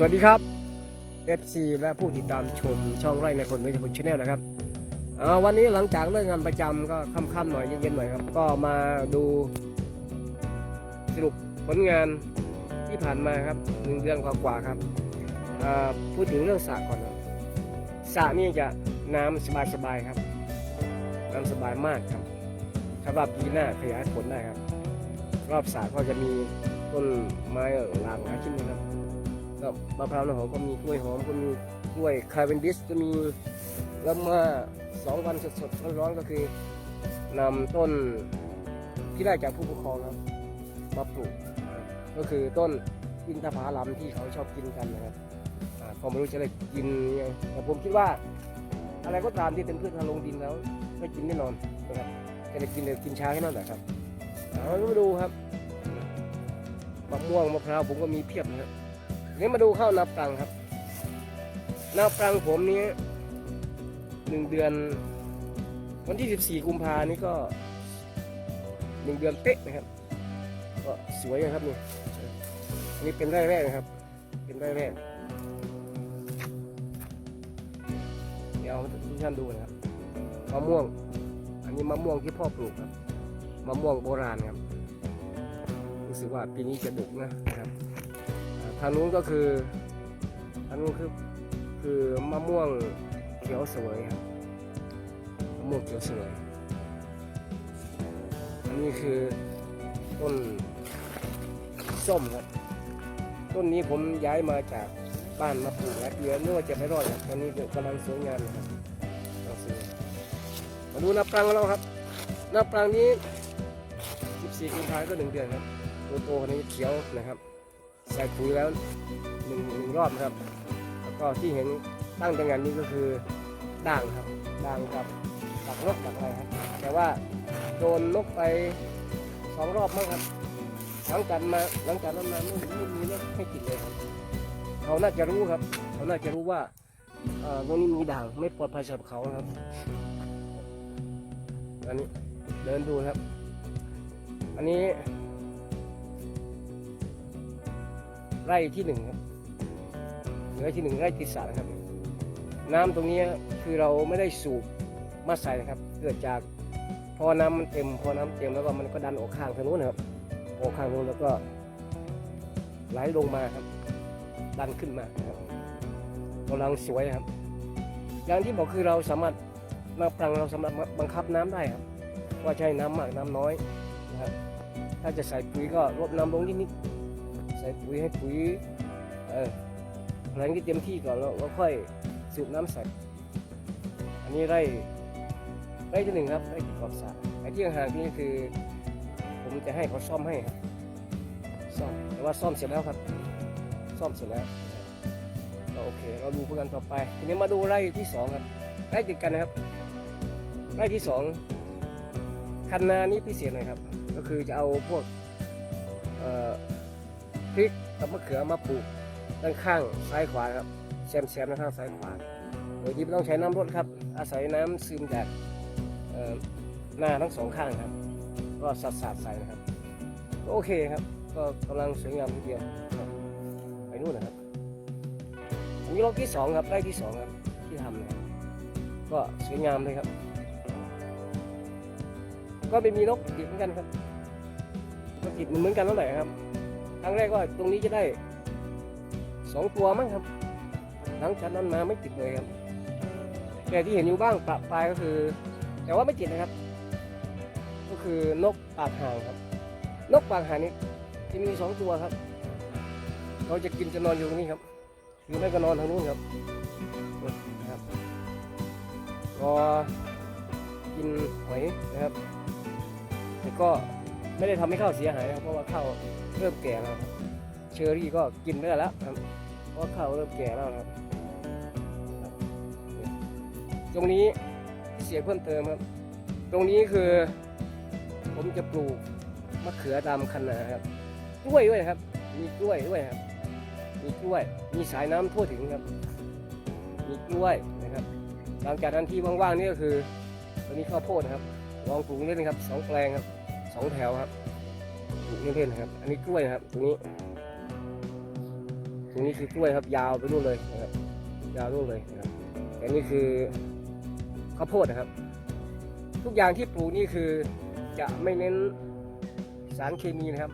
สวัสดีครับ FC และผู้ติดตามชมช่องไร่ในคนไม่ใช่คนชาแนลนะครับวันนี้หลังจากเลิกงานประจำก็ค่ำๆหน่อยเย็นๆหน่อยครับ ก็มาดูสรุปผลงานที่ผ่านมาครับหนึ่งเดือนกว่าๆครับพูดถึงเรื่องสระก่อนนะสระนี่จะน้ำสบายๆครับ น้ำสบายมากครับสำหรับปีหน้าขยายผลได้ครับ รอบสระก็จะมีต้นไม้หลากหลายชนิดครับ ก็มะพร้าวน้ำหอมก็มีกล้วยหอมก็มีกล้วยคาเวนดิสก็มีแล้วเมื่อสองวันสดๆร้อนๆก็คือนำต้นที่ได้จากผู้ปกครองครับมาปลูก ก็คือต้นอินทผลัมที่เขาชอบกินกันนะครับอ่าก็ไม่รู้จะได้กินยังแต่ผมคิดว่า อะไรก็ตามที่เป็นพืชทางลงดินแล้วได้กินแน่นอนนะครับจะได้กินเลยกินช้าแค่นั้นแหละครับเอามาดูครับมะม่วงมะพร้าวผมก็มีเพียบนะครับ นี่มาดูข้าวนาปรังครับนาปรังผมนี้หนึ่งเดือน วันที่ 14 กุมภานี่ก็หนึ่งเดือนเป๊ะนะครับ ก็สวยนะครับนี่นี่เป็นไร่แรกนะครับ เป็นไร่แรกเดี๋ยวให้ทุกท่านดูนะครับมะม่วง อันนี้มะม่วงที่พ่อปลูกครับมะม่วงโบราณครับรู้สึกว่าปีนี้จะดุกนะครับ ทางนู้นก็คือทางนู้นคือคือมะม่วงเขียวสวยครับมะม่วงเขียวสวยอันนี้คือต้นส้มครับต้นนี้ผมย้ายมาจากบ้านมาปลูกแล้วเดือนนึกว่าจะไม่รอดครับตอนนี้กำลังสวยงามนะครับมาดูนาปรังของเราครับนาปรังนี้ 14กุมภาพันธ์ก็หนึ่งเดือนครับตัวโตคนนี้เขียวนะครับ ใส่ปุ๋ยแล้วหนึ่งหนึ่งรอบนะครับ แล้วก็ที่เห็นตั้งตรงานนี้ก็คือด่างครับด่างกับกับนกกับอะไรครับแต่ว่าโดนนกไปสองรอบมั้งครับ หลังจากมาหลังจากนั้นมาไม่ไม่มีนกให้กินเลยครับเขาน่าจะรู้ครับ เขาน่าจะรู้ว่าเอ่อตรงนี้มีด่างไม่ปลอดภัยสำหรับเขาครับอันนี้เดินดูครับ อันนี้ ไร่ที่หนึ่งครับไร่ที่หนึ่งไร่ติดสระนะครับ น้ำตรงนี้คือเราไม่ได้สูบมาใส่นะครับ เกิดจากพอน้ำมันเต็ม พอน้ำเต็มแล้วก็มันก็ดันออกข้างทางนู้นนะครับออกข้างนู้นแล้วก็ไหลลงมาครับ ดันขึ้นมาครับกำลังสวยครับ อย่างที่บอกคือเราสามารถน้ำปรังเราสามารถบังคับน้ำได้ครับ ว่าใช้น้ำมากน้ำน้อยนะครับ ถ้าจะใส่ปุ๋ยก็ลดน้ำลงนิดๆใส่ปุ๋ยให้ปุ๋ยเออแรงที่เต็มที่ก่อนแล้วแล้วค่อยสูบน้ำใส่ อันนี้ไร่ไร่ที่หนึ่งครับไร่ติดขอบสระไอ้ที่ห่างนี่คือ ผมจะให้เขาซ่อมให้ครับซ่อมแต่ว่าซ่อมเสร็จแล้วครับ ซ่อมเสร็จแล้วก็โอเค เราดูกันต่อไป ทีนี้มาดูไร่ที่สองครับไร่ติดกันนะครับ ไร่ที่สองคันนานี้พิเศษหน่อยครับ ก็คือจะเอาพวกเอ่อ พริกกับมะเขือมาปลูกด้านข้างซ้ายขวาครับแซมแซมด้านข้างซ้ายขวาโดยที่ไม่ต้องใช้น้ำรดครับ อาศัยน้ำซึมจากเอ่อหน้าทั้งสองข้างครับ ก็สัดสาดใส่นะครับก็โอเคครับ ก็กำลังสวยงามทีเดียวไปนู่นนะครับอันนี้รอบที่สองครับไร่ที่สองครับที่ทำนะครับก็สวยงามเลยครับ ก็ไม่มีนกติดเหมือนกันครับก็ติดเหมือนกันแล้วแหละครับ รั้งแรกก็ตรงนี้จะได้สองตัวมั้งครับ หลังจากนั้นมาไม่ติดเลยครับ แต่ที่เห็นอยู่บ้างปะปลายก็คือ แต่ว่าไม่ติดนะครับ ก็คือนกปากห่างครับ นกปากห่างนี่จะมีสองตัวครับ เราจะกินจะนอนอยู่ตรงนี้ครับ หรือไม่ก็นอนทางนู้นครับครับรอกินหอยนะครับแต่ก็ ไม่ได้ทำให้ข้าวเสียหายนะครับเพราะว่าข้าวเริ่มแก่แล้วครับเชอรี่ก็กินไม่ได้แล้วครับเพราะว่าข้าวเริ่มแก่แล้วครับ ตรงนี้เสียเพิ่มเติมครับ ตรงนี้คือ ผมจะปลูกมะเขือตามคันนาครับกล้วยด้วยครับ มีกล้วยด้วยครับ มีกล้วย มีสายน้ำทั่วถึงครับ มีกล้วยนะครับ หลังจากนั้นที่ว่างๆนี่ก็คือตรงนี้ข้าวโพดนะครับลองปลูกเล่นๆครับสองแปลงครับ องแถวครับปลูกเล่นๆครับ อันนี้กล้วยนะครับ ตรงนี้ ตรงนี้คือกล้วยครับ ยาวไปนู่นเลยนะครับ ยาวนู่นเลยนะครับแต่นี่คือข้าวโพดนะครับ ทุกอย่างที่ปลูกนี่คือจะไม่เน้นสารเคมีนะครับ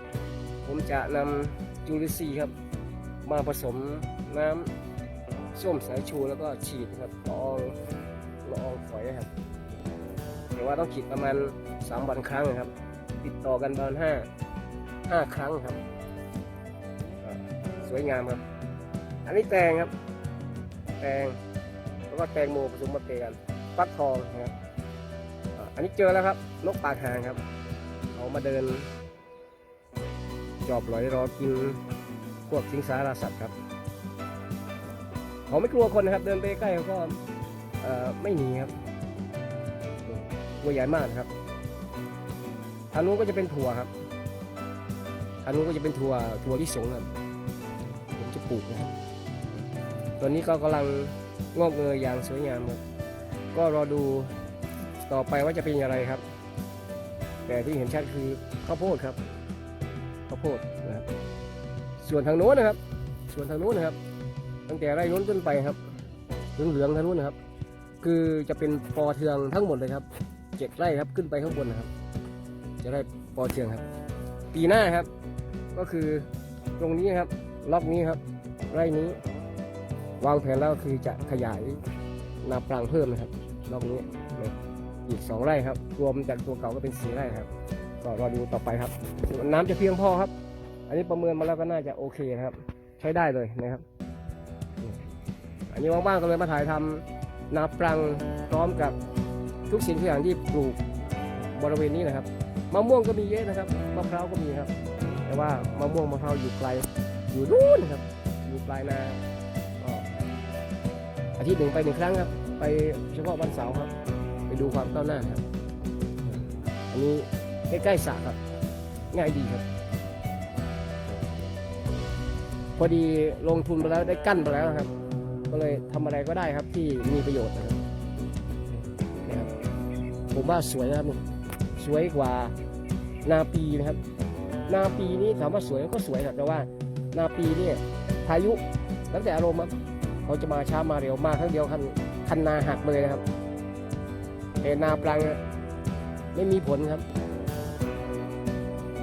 ผมจะนำจุลินทรีย์ครับ มาผสมน้ำส้มสายชูแล้วก็ฉีดครับละอองละอองฝอยนะครับแต่ว่าต้องฉีดประมาณสามวันครั้งนะครับ ติดต่อกันประมาณห้าห้าครั้งครับ สวยงามครับ อันนี้แตงครับ แตงแล้วก็แตงโมผสมมาเตกันฟักทองนะครับอันนี้เจอแล้วครับ นกปากหางครับเขามาเดิน จอบลอยรอกินพวกสิงสาราสัตว์ครับเขาไม่กลัวคนนะครับ เดินไปใกล้เขาก็ไม่หนีครับตัวใหญ่มากนะครับ ทางนู้นก็จะเป็นถั่วครับทางนู้นก็จะเป็นถั่วถั่วที่สงครับผมจะปลูกนะครับตอนนี้ก็กำลังงอกเงยอย่างสวยงามครับก็รอดูต่อไปว่าจะเป็นอย่างไรครับ แต่ที่เห็นชัดคือข้าวโพดครับข้าวโพดนะครับส่วนทางโน้นนะครับ ส่วนทางโน้นนะครับ ตั้งแต่ไร่โน้นขึ้นไปครับเหลืองๆทางโน้นนะครับ คือจะเป็นปอเทืองทั้งหมดเลยครับเจ็ดไร่ครับขึ้นไปข้างบนนะครับ จะได้ปอเทืองครับ ปีหน้าครับ ก็คือตรงนี้ครับล็อกนี้ครับ ไร่นี้วางแผนแล้วคือจะขยายนาปรังเพิ่มนะครับล็อกนี้อีกสองไร่ครับ รวมจากตัวเก่าก็เป็นสี่ไร่ครับ ก็รอดูต่อไปครับ น้ำจะเพียงพอครับ อันนี้ประเมินมาแล้วก็น่าจะโอเคนะครับ ใช้ได้เลยนะครับ อันนี้ว่างๆก็เลยมาถ่ายทำนาปรังพร้อมกับทุกสิ่งทุกอย่างที่ปลูกบริเวณนี้นะครับ มะม่วงก็มีเยอะนะครับมะพร้าวก็มีครับ แต่ว่ามะม่วงมะพร้าวอยู่ไกลอยู่นู่นครับ อยู่ปลายนาอาทิตย์หนึ่งไปหนึ่งครั้งครับ ไปเฉพาะวันเสาร์ครับ ไปดูความก้าวหน้าครับ อันนี้ใกล้ๆสระครับ ง่ายดีครับ พอดีลงทุนไปแล้วได้กั้นไปแล้วครับ ก็เลยทำอะไรก็ได้ครับที่มีประโยชน์นะครับนี่ครับผมว่าสวยนะครับนี่ สวยกว่านาปีนะครับ นาปีนี้ถามว่าสวยก็สวยครับแต่ว่านาปีเนี่ยพายุตั้งแต่อารมณ์ครับเขาจะมาช้ามาเร็วมาครั้งเดียวคันคันนาหักเลยนะครับแต่นาปรังไม่มีผลครับ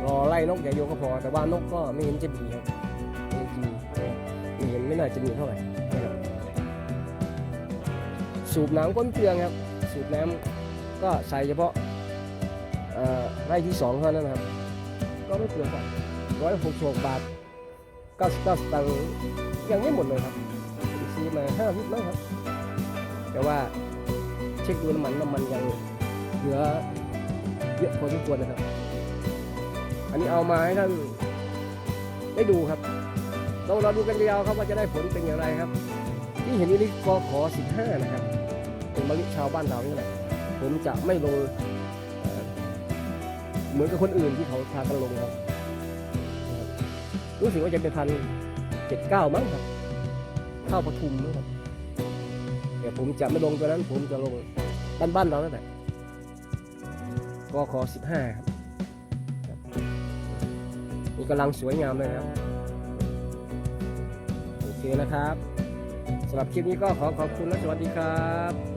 รอไล่นกอย่าโยก็พอ แต่ว่านกก็ไม่เห็นจะมีครับไม่เห็นจะมีไม่เห็นไม่น่าจะมีเท่าไหร่สูบน้ำก้นเกลืองครับ สูบน้ำก็ใส่เฉพาะ ไร่ที่สองเท่านั้นครับ ก็ไม่เปลืองครับร้อยหกสิบบาทเก้าสิบเก้าสตางค์ยังไม่หมดเลยครับซื้อมาห้าลิตรแล้วครับ แต่ว่าเช็คดูน้ำมันน้ำมันยังเหลือเยอะพอสมควรนะครับ อันนี้เอามาให้ท่านได้ดูครับต้องรอดูกันยาวครับว่าจะได้ผลเป็นอย่างไรครับ ที่เห็นนี่กขอ15 นะครับเป็นมะลิชาวบ้านเรานี่แหละผมจะไม่ลง เหมือนกับคนอื่นที่เขาพากันลงครับ รู้สึกว่าจะเป็นพันเจ็ดเก้ามั้งครับข้าวปทุมนะครับเดี๋ยวผมจะไม่ลงตัวนั้น ผมจะลงบ้านๆเรานั่นแหละกขอ15ครับนี่กำลังสวยงามเลยครับ โอเคนะครับสำหรับคลิปนี้ก็ขอขอบคุณและสวัสดีครับ